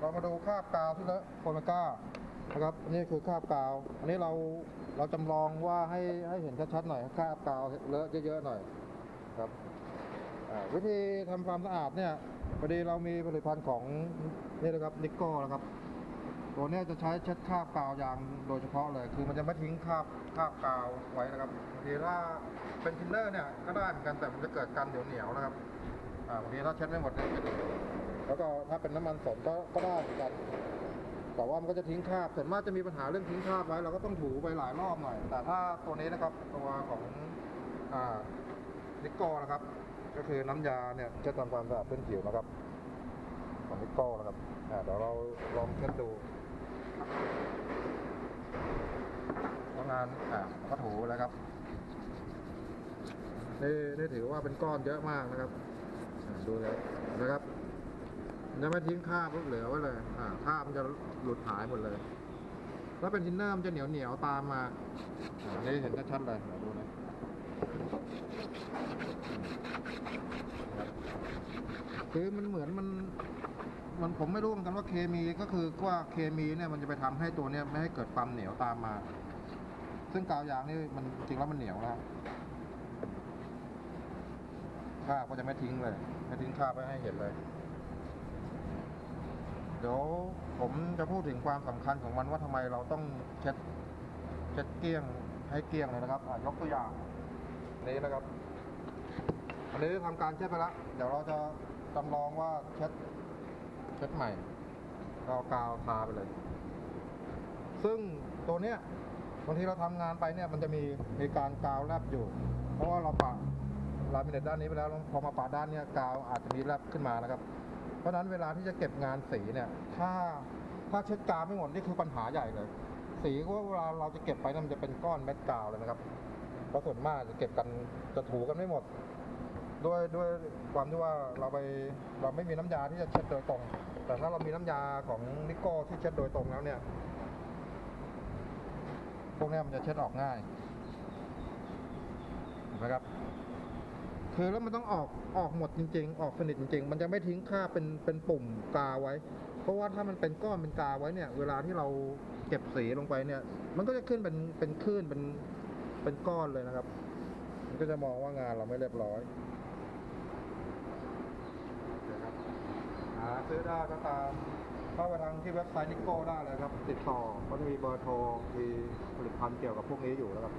เรามาดูคราบกาวที่เลอะโฟมก้านะครับอันนี้คือคราบกาว อันนี้เราเราจำลองว่าให้ให้เห็นชัดๆหน่อยคราบกาวเลอะเยอะๆหน่อยครับวิธีทำความสะอาดเนี่ยพอดีเรามีผลิตภัณฑ์ของนี่นะครับนิโก้นะครับ ตัวนี้จะใช้เช็ดคราบกาวยางโดยเฉพาะเลย คือมันจะไม่ทิ้งคราบคราบกาวไว้นะครับบางทีถ้าเป็นทินเนอร์เนี่ยก็ได้เหมือนกันแต่มันจะเกิดกันเหนียวเหนียวๆนะครับบางทีถ้าเช็ดไม่หมดเนี่ย แล้วก็ถ้าเป็นน้ำมันสนก็ก็ได้เหมือนกัน แต่ว่ามันก็จะทิ้งคราบส่วนมากจะมีปัญหาเรื่องทิ้งคราบไว้เราก็ต้องถูไปหลายรอบหน่อย แต่ถ้าตัวนี้นะครับตัวของอ่านิกโก้นะครับ ก็คือน้ำยาเนี่ยจะทำความสะอาดพื้นผิวนะครับ ของนิกโก้นะครับอ่าเดี๋ยวเราลองเช็ดดูแล้วงานอ่าก็ถูแล้วครับนี่นี่ถือว่าเป็นก้อนเยอะมากนะครับ ดูเลยนะครับ จะไม่ทิ้งคราบเหลือไว้เลย อ่าคราบมันจะหลุดหายหมดเลยถ้าเป็นทินเนอร์มันจะเหนียวเหนียวๆตามมาอ่านี่เห็นชัดๆเลยดูนะคือมันเหมือนมัน มันผมไม่รู้เหมือนกันว่าเคมีก็คือว่าเคมีเนี่ยมันจะไปทำให้ตัวเนี้ยไม่ให้เกิดความเหนียวตามมา ซึ่งกาวยางนี่มันจริงแล้วมันเหนียวแล้วคราบก็จะไม่ทิ้งเลย ไม่ทิ้งคราบไว้ให้เห็นเลย เดี๋ยวผมจะพูดถึงความสำคัญของมันว่าทำไมเราต้องเช็ดเช็ดเกลี้ยงให้เกลี้ยงเลยนะครับยกตัวอย่างนี้นะครับ อันนี้ทำการเช็ดไปแล้วเดี๋ยวเราจะจำลองว่าเช็ดเช็ดใหม่เอากาวทาไปเลย ซึ่งตัวเนี้ยบางทีเราทำงานไปเนี่ยมันจะมีมีการกาวแลบอยู่ เพราะว่าเราปะลามิเนตด้านนี้ไปแล้วพอมาปะด้านเนี้ยกาวอาจจะมีแลบขึ้นมานะครับ เพราะฉะนั้นเวลาที่จะเก็บงานสีเนี่ย ถ้าถ้าเช็ดกาวไม่หมดนี่คือปัญหาใหญ่เลย สีก็เวลาเราจะเก็บไปนี่ยมันจะเป็นก้อนเม็ดกาวเลยนะครับเพราะส่วนมากจะเก็บกันจะถูกันไม่หมด ด้วยด้วยความที่ว่าเราไปเราไม่มีน้ำยาที่จะเช็ดโดยตรง แต่ถ้าเรามีน้ำยาของนิโก้ที่เช็ดโดยตรงแล้วเนี่ย พวกนี้มันจะเช็ดออกง่ายนไหมครับ คือแล้วมันต้องออกออกหมดจริง ๆ ออกสนิทจริง ๆ มันจะไม่ทิ้งค่าเป็นเป็นปุ่มกาไว้ เพราะว่าถ้ามันเป็นก้อนเป็นกาไว้เนี่ย เวลาที่เราเก็บสีลงไปเนี่ย มันก็จะขึ้นเป็นเป็นคลื่นเป็นเป็นก้อนเลยนะครับ มันก็จะมองว่างานเราไม่เรียบร้อยนะครับหาซื้อได้ก็ตามเข้าไปทางที่เว็บไซต์นิโก้ได้เลยครับ ติดต่อก็จะมีเบอร์โทรมีผลิตภัณฑ์เกี่ยวกับพวกนี้อยู่แล้วครับ